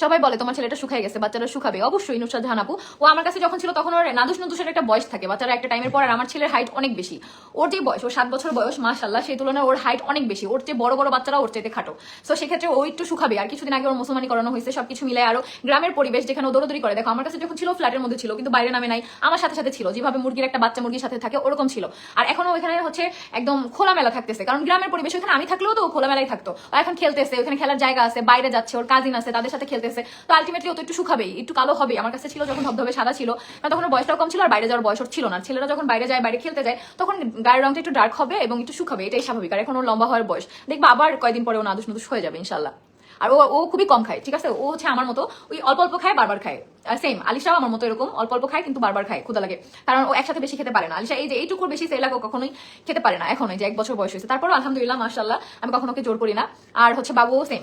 সবাই বলে, তোমার ছেলেটা শুকায় গেছে, বাচ্চারা শুকাবে। অবশ্যই, নুসরাত জাহান আপু। ও আমার কাছে যখন ছিল, তখন ওর নাদুস নুদুসের একটা বয়স থাকে। বাচ্চারা একটা টাইমের পর আর আমার ছেলের হাইট অনেক বেশি। ওর যে বয়স, ওর সাত বছর বয়স মাশাল্লাহ সেই তুলনায় ওর হাইট অনেক বেশি। ওর চেয়ে বড় বড় বাচ্চারা ওর চাইতে খাটো। সো সেক্ষেত্রে ও একটু শুকাবে। আর কিছুদিন আগে ওর মুসলমানি করানো হয়েছে, সবকিছু মিলে আরও গ্রামের পরিবেশ যেখানে দৌড়দৌড়ি করে, দেখো, আমার কাছে যখন ছিল ফ্ল্যাটের মধ্যে ছিল, কিন্তু বাইরে নামে নাই। আমার সাথে সাথে ছিল। যেভাবে মুরগির একটা বাচ্চা মুরগির সাথে থাকে, ওরকম ছিল। আর এখনও ওখানে হচ্ছে একদম খোলামেলা থাকতেছে। কারণ গ্রামের পরিবেশ, ওখানে আমি থাকলেও তো ও খোলামেলাই থাকতো। এখন খেলতেছে, ওখানে খেলার জায়গা আছে, বাইরে যাচ্ছে, ওর কাজিন আছে, তাদের সাথে খেলতেছে তো আলটিমেটলি ও তো একটু শুকাবেই, একটু কালো হবে আমার কাছে ছিল যখন ধবধবে সাদা ছিল, কারণ তখন বয়সটাও কম ছিল আর বাইরে যাওয়ার বয়স ছিল না। ছেলেরা যখন বাইরে যায়, বাইরে খেলতে যায়, তখন গায়ের রংটা একটু ডার্ক হবে এবং একটু শুকাবে, এটাই স্বাভাবিক। আর এখন ওর লম্বা হওয়ার বয়স। দেখবা আবার কয়েকদিন পরে ও নাদুস নুদুস হয়ে যাবে ইনশাল্লাহ আর ও ও খুবই কম খায়, ঠিক আছে? ও হচ্ছে আমার মতো, ওই অল্প অল্প খায়, বারবার খায়। সেম আলিশাও আমার মতো এরকম, অল্প অল্প খায়, কিন্তু বারবার খায় ক্ষুদা লাগে। কারণ ও একসাথে বেশি খেতে পারে না। আলিশা, এই যে এইটুকুর বেশি সেলাক কখনোই খেতে পারে না, এখন, এই যে এক বছর বয়স হয়েছে। তারপর আলহামদুলিল্লাহ মাশাল্লাহ আমি কখনো ওকে জোর করি না। আর হচ্ছে বাবুও সেম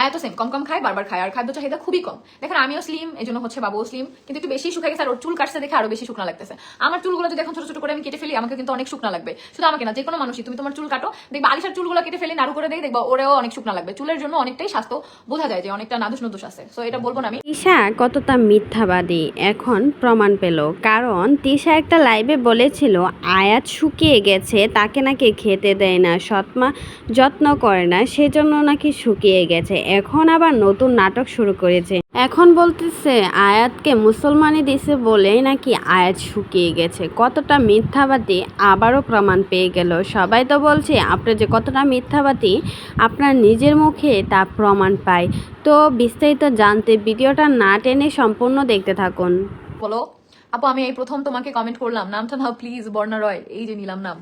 আয়া তো সেম কম কম খায়, বারবার খায়, আর খাদ্য চাহিদা খুবই কম। দেখেন, আমিও স্লিম এই জন্য হচ্ছে বাবুও স্লিম কিন্তু একটু বেশি শুকিয়ে গেছে আর চুল কাটছে দেখে আরও বেশি শুকনা লাগতেছে। আমার চুলগুলো যদি এখন ছোট ছোট করে আমি কেটে ফেলি, আমাকে কিন্তু অনেক শুকনা লাগবে। শুধু আমাকে না যে কোনো মানুষই, তুমি তোমার চুল কাটো, দেখবা আলিশার চুলগুলো কেটে ফেলি, নাড়ু করে দেয় দেখবা ওরেও অনেক শুকনা লাগবে। চুলের জন্য অনেকটাই স্বাস্থ্য বোঝা যায় যে অনেকটা নাদুস নদুস আছে। সো এটা বলব না আমি। তিশা কতটা মিথ্যাবাদী, এখন প্রমাণ পেল। কারণ তিশা একটা লাইভে বলেছিল, আয়াত শুকিয়ে গেছে, তাকে নাকি খেতে দেয় না, সৎমা যত্ন করে না, সেজন্য নাকি শুকিয়ে গেছে। এখন আবার নতুন নাটক শুরু করেছে। এখন বলতেছে আয়াতকে মুসলমানি দিছে বলেই নাকি আয়াত শুকিয়ে গেছে। কতটা মিথ্যাবাদী আবারও প্রমাণ পেয়ে গেল। সবাই তো বলছে, আপনি যে কতটা মিথ্যাবাদী, আপনার নিজের মুখে তা প্রমাণ পায় তো বিস্তারিত জানতে ভিডিওটা না টেনে সম্পূর্ণ দেখতে থাকুন। বলো, আপু, আমি এই প্রথম তোমাকে কমেন্ট করলাম। নামটা নাও প্লিজ বর্ণা রয় এই যে নিলাম নাম।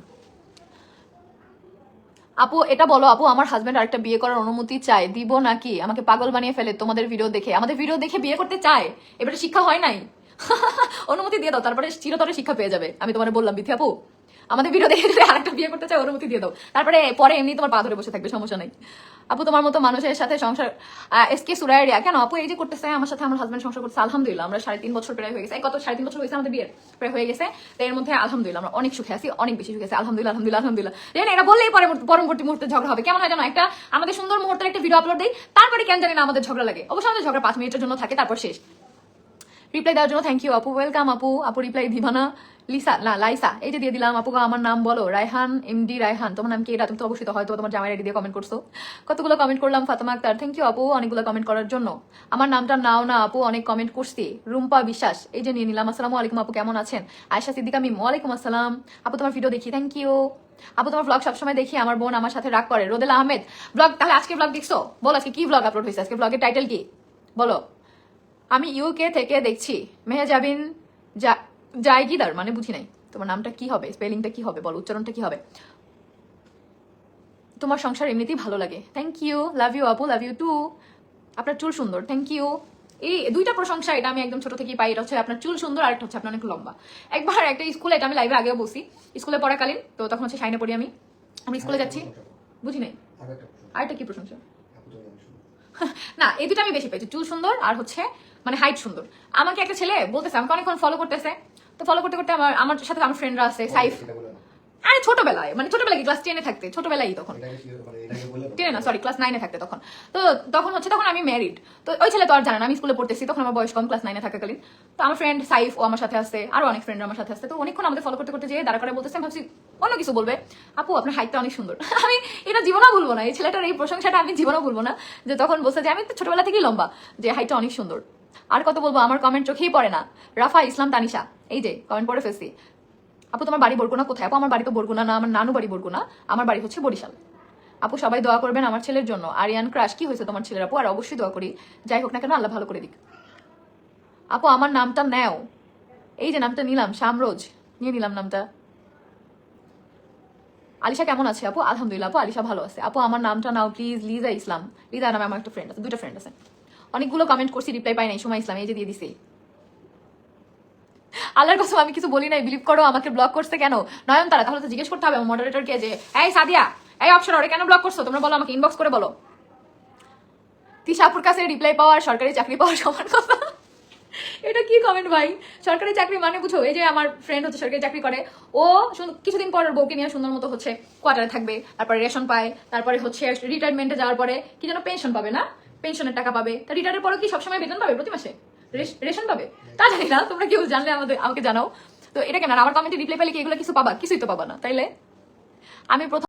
আপু, এটা বলো আপু, আমার হাজবেন্ড আরেকটা বিয়ে করার অনুমতি চায়, দিব নাকি? আমাকে পাগল বানিয়ে ফেলে, তোমাদের ভিডিও দেখে। আমাদের ভিডিও দেখে বিয়ে করতে চায়, এবারে শিক্ষা হয় নাই। অনুমতি দিয়ে দাও, তারপরে চিরতরে শিক্ষা পেয়ে যাবে। আমি তোমার বললাম, বিথি আপু। আমাদের ভিডিও দেখে যদি আরেকটা বিয়ে করতে চায় অনুমতি দিয়ে দাও। তারপরে, পরে এমনি তোমার পা ধরে বসে থাকবে, সমস্যা নাই। আপু, তোমার মতো মানুষের সাথে সংসার এস কে সুরাইয়া, কেন? আপু, এই যে করতেছে, আমার সাথে আমার হাজবেন্ড সংসার করতেছে, আলহামদুলিল্লাহ, আমরা সাড়ে তিন বছর প্রায় হয়ে গেছে কত, সাড়ে তিন বছর হয়েছে আমাদের বিয়ের, প্রায় হয়ে গেছে, তো এর মধ্যে আলহামদুলিল্লাহ, আমরা অনেক সুখে আছি, অনেক বেশি সুখে আছি, আলহামদুলিল্লাহ আলহামদুলিল্লাহ আলহামদুলিল্লাহ। জানি এটা বললেই পরে পরবর্তী মুহূর্তে ঝগড়া হবে। কেমন হয় জানো, একটা আমাদের সুন্দর মুহূর্তের একটা ভিডিও আপলোড দিই, তারপরে কেন জানি না আমাদের ঝগড়া লাগে। অবশ্যই আমাদের ঝগড়া পাঁচ মিনিটের জন্য থাকে, তারপর শেষ। রিপ্লাই দেওয়ার জন্য থ্যাংক ইউ আপু ওয়েলকাম আপু আপু রিপ্লাই দিবানা। লিসা না লাইসা এই যে দিয়ে দিলাম আপুকে আমার নাম বলো রায়হান এমডি রায়হান তোমার নাম কি? এটা তুমি তো অবশ্যই হয়তো তোমার জামাই আইডি দিয়ে কমেন্ট করছ। কতগুলো কমেন্ট করলাম ফাতেমা আক্তার থ্যাংক ইউ আপু অনেকগুলো কমেন্ট করার জন্য। আমার নামটা নাও না আপু অনেক কমেন্ট করছি। রুম্পা বিশ্বাস, এই যে নিয়ে নিলাম, আসসালামু আলাইকুম আপু কেমন আছেন? আয়সা সিদ্দিকা মিম, ওয়ালাইকুম আসসালাম। আপু তোমার ভিডিও দেখি থ্যাংক ইউ আপু তোমার ব্লগ সবসময় দেখি, আমার বোন আমার সাথে রাগ করে। রোদেলা আহমেদ ব্লগ তাহলে আজকে ব্লগ দেখছ? বলো, আজকে কি ব্লগ আপলোড হয়েছে? আজকে ব্লগের টাইটেল কি? বলো। আমি ইউকে থেকে দেখছি মেহেজাবিন জায়গিদার মানে বুঝি নাই। তোমার নামটা কি হবে? স্পেলিংটা কি হবে? বলো উচ্চারণটা কি হবে? তোমার সংসার এমনিতেই ভালো লাগে। থ্যাংক ইউ লাভ ইউ আপু লাভ ইউ টু আপনার চুল সুন্দর থ্যাংক ইউ এই দুইটা প্রশংসা এটা আমি একদম ছোট থেকেই পাই এটা হচ্ছে আপনার চুল সুন্দর আর একটা হচ্ছে আপনার অনেক লম্বা। একবার একটা স্কুলে এটা আমি লাইভে আগেও বসি স্কুলে পড়াকালীন তো তখন হচ্ছে সাইনে পড়ি আমি। আমি স্কুলে যাচ্ছি। বুঝি নাই? আরেকটা কি প্রশংসা না এই দুটো আমি বেশি পাইছি চুল সুন্দর আর হচ্ছে মানে হাইট সুন্দর। আমাকে একটা ছেলে বলতেছে আমাকে অনেকক্ষণ ফলো করতেছে। তো ফলো করতে করতে আমার আমার সাথে আমার ফ্রেন্ডরা আছে সাইফ। আরে ছোটবেলায় মানে ছোটবেলায় ক্লাস টেনে থাকতে? ছোটবেলায় তখন। টেনে না? সরি ক্লাস নাইনে থাকতে তখন। তো তখন হচ্ছে তখন আমি ম্যারিড তো ওই ছেলে তো আর জানে না আমি স্কুলে পড়তেছি তখন আমার বয়স কম ক্লাস নাইনে থাকাকালীন। তো আমার ফ্রেন্ড সাইফ ও আমার সাথে আছে আরও অনেক ফ্রেন্ড আমার সাথে আছে। তো অনেকক্ষণ আমাদের ফলো করতে করতে যেয়ে দাঁড়া করে বলতেছে ভাবছি অন্য কিছু বলবে। আপু আপনার হাইটটা অনেক সুন্দর। আমি এটা জীবনও ভুলবো না এই ছেলেটার এই প্রশংসাটা আমি জীবনও ভুলবো না। যে তখন বলছে যে আমি তো ছোটবেলা থেকেই লম্বা যে হাইটটা অনেক সুন্দর। আর কত বলব, আমার কমেন্ট চোখেই পড়ে না। রাফা, ইসলাম, তানিশা। এই যে কমেন্ট পড়ে ফেলছি। আপু, তোমার বাড়ি বরগুনা কোথায়? আপু, আমার বাড়ি তো বরগুনা না, আমার নানু বাড়ি বরগুনা, আমার বাড়ি হচ্ছে বরিশাল। আপু, সবাই দোয়া করবেন আমার ছেলের জন্য। আরিয়ান ক্রাশ কি হয়েছে তোমার ছেলের আপু? আর অবশ্যই দোয়া করি। যাই হোক না কেন, আল্লাহ ভালো করে দিক। আপু, আমার নামটা নেও। এই যে নামটা নিলাম, শামরোজ। নিয়ে নিলাম নামটা। আলিশা কেমন আছে আপু? আলহামদুলিল্লাহ আপু, আলিশা ভালো আছে। আপু, আমার নামটা নাও প্লিজ লিজা ইসলাম। লিজা নামে আমার একটা ফ্রেন্ড আছে দুটো ফ্রেন্ড আছে। অনেকগুলো কমেন্ট করছি রিপ্লাই পাই নাই সময় ইসলাম, এই যে দিয়ে দিছি। আল্লাহর কসম, আমি কিছু বলি নাই বিলিভ করো, আমাকে ব্লক করছে কেন? নয়ন তারা, তাহলে তো জিজ্ঞেস করতে হবে মডারেটরকে যে, এই সাদিয়া, এই অপশন ওরে কেন ব্লক করছ? তোমরা বলো, আমাকে ইনবক্স করে বলো। তিশাপুর কাছে রিপ্লাই পাওয়ার, সরকারি চাকরি পাওয়ার সমান কথা। এটা কি কমেন্ট ভাই? সরকারি চাকরি মানে বুঝো, এই যে আমার ফ্রেন্ড হচ্ছে, সরকারি চাকরি করে, ও কিছুদিন পর বউকে নিয়ে সুন্দর মতো হচ্ছে কোয়ার্টারে থাকবে, তারপরে রেশন পায়, তারপরে হচ্ছে রিটায়ারমেন্টে যাওয়ার পরে, কি যেন পেনশন পাবে না? পেনশনের টাকা পাবে। তা রিটায়ারের পরে কি সবসময় বেতন পাবে প্রতি মাসে? রেশন পাবে? তা জানি না, তোমরা কেউ জানলে আমাদের আমাকে জানাও। তো এটা কেন আমার কমেন্টে রিপ্লাই পেলে কি এগুলো কিছু পাবা? কিছুই তো পাবা না, তাইলে? আমি প্রথম